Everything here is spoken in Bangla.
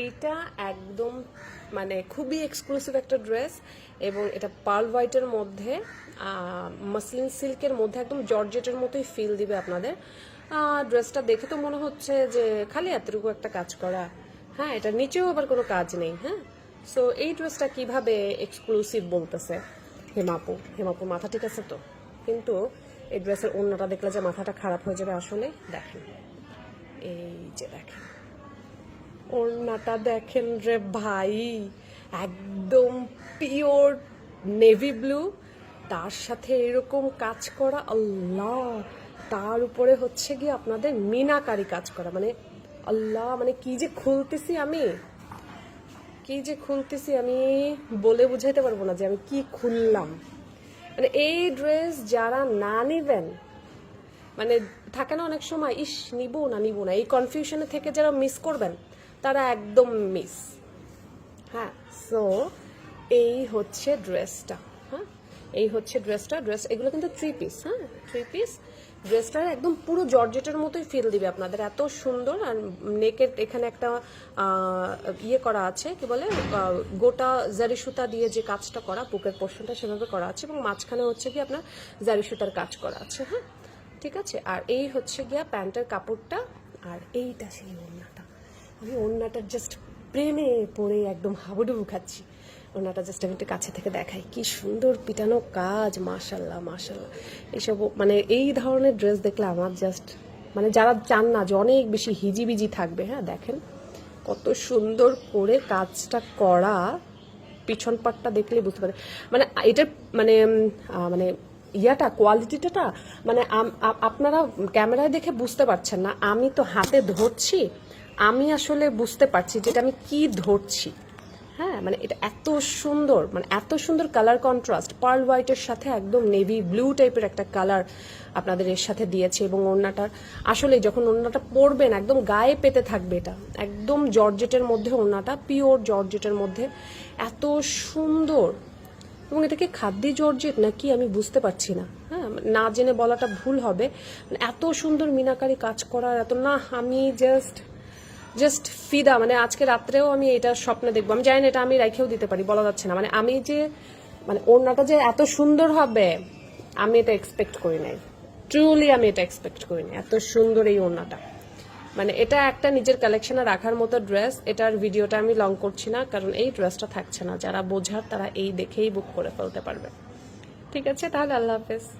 এইটা একদম মানে খুবই এক্সক্লুসিভ একটা ড্রেস এবং এটা পার্ল হোয়াইটের মধ্যে মাসলিন সিল্কের মধ্যে একদম জর্জেটের মতোই ফিল দিবে আপনাদের। ড্রেসটা দেখে তো মনে হচ্ছে যে খালি এতটুকু একটা কাজ করা। হ্যাঁ এটা নিচেও আবার কোনো কাজ নেই হ্যাঁ? সো এই ড্রেসটা কীভাবে এক্সক্লুসিভ বলতেছে হেমাপু? হেমাপু মাথা ঠিক আছে তো? কিন্তু এই ড্রেসের অন্যটা দেখলে যে মাথাটা খারাপ হয়ে যাবে আসলে, দেখেন। এই যে দেখেন। ওড়নাটা দেখেন রে ভাই, একদম পিওর নেভি ব্লু তার সাথে এরকম কাজ করা আল্লাহ, তার উপরে হচ্ছে গিয়ে আপনাদের মিনাকারি কাজ করা। মানে আল্লাহ মানে কি যে খুলতেছি আমি, কি যে খুলতেছি আমি বলে বুঝাইতে পারব না যে আমি কি খুললাম। মানে এই ড্রেস যারা না নেবেন মানে থাকে না অনেক সময়, ইস, নিবো না নিবো না। এই কনফিউশনে থেকে যারা মিস করবেন তারা একদম মিস হ্যাঁ সো এই হচ্ছে ড্রেসটা হ্যাঁ? এই হচ্ছে ড্রেসটা ড্রেস এগুলো কিন্তু থ্রি পিস হ্যাঁ? থ্রি পিস ড্রেসটা একদম পুরো জর্জেটের মতোই ফিল দিবে আপনাদের। এত সুন্দর আর নেকের এখানে একটা ইয়ে করা আছে, কি বলে? গোটা জারি সুতা দিয়ে যে কাজটা করা, বুকের পোর্শনটা সেভাবে করা আছে এবং মাঝখানে হচ্ছে কি আপনার জারি সুতার কাজ করা আছে হ্যাঁ? ঠিক আছে? আর এই হচ্ছে গিয়া প্যান্টের কাপড়টা, আর এইটা সেই ওড়নাটা। আমি ওড়নাটার জাস্ট প্রেমে পড়ে একদম হাবুডুবু খাচ্ছি। ওড়নাটা জাস্ট আমি একটু কাছে থেকে দেখাই। কি সুন্দর পিটানো কাজ মাশাল্লাহ মাশাল্লাহ এইসব মানে এই ধরনের ড্রেস দেখলে আমার জাস্ট মানে যারা চান না যে অনেক বেশি হিজিবিজি থাকবে হ্যাঁ দেখেন কত সুন্দর করে কাজটা করা। পিছন পাটটা দেখলে বুঝতে পারে মানে এটার মানে মানে ইয়াটা কোয়ালিটিটা মানে আপনারা ক্যামেরায় দেখে বুঝতে পারছেন না। আমি তো হাতে ধরছি আমি আসলে বুঝতে পারছি যেটা আমি কি ধরছি। হ্যাঁ মানে এটা এত সুন্দর মানে এত সুন্দর কালার কন্ট্রাস্ট পার্ল হোয়াইটের সাথে একদম নেভি ব্লু টাইপের একটা কালার আপনাদের এর সাথে দিয়েছে এবং ওড়নাটার আসলে যখন ওড়নাটা পরবেন, একদম গায়ে পেতে থাকবে এটা। একদম জর্জেটের মধ্যে ওড়নাটা পিওর জর্জেটের মধ্যে। এত সুন্দর। এবং এটা কি খাদ্যি জর্জেট নাকি আমি বুঝতে পারছি না। হ্যাঁ না জেনে বলাটা ভুল হবে। মানে এত সুন্দর মিনাকারি কাজ করার এত, না, আমি জাস্ট জাস্ট ফিদা মানে আজকে রাত্রেও আমি এটা স্বপ্নে দেখব। আমি জানি না এটা আমি রাইখেও দিতে পারি, বলা যাচ্ছে না। মানে আমি যে মানে ওড়নাটা যে এত সুন্দর হবে, আমি এটা এক্সপেক্ট করি নাই। ট্রুলি আমি এটা এক্সপেক্ট করি নাই, এত সুন্দর এই ওড়নাটা। মানে এটা একটা নিজের কালেকশনে রাখার মতো ড্রেস এটার ভিডিওটা আমি লং করছি না, কারণ এই ড্রেসটা থাকছে না। যারা বোঝার, তারা এই দেখেই বুক করে ফেলতে পারবে। ঠিক আছে? তাহলে আল্লাহ হাফেজ।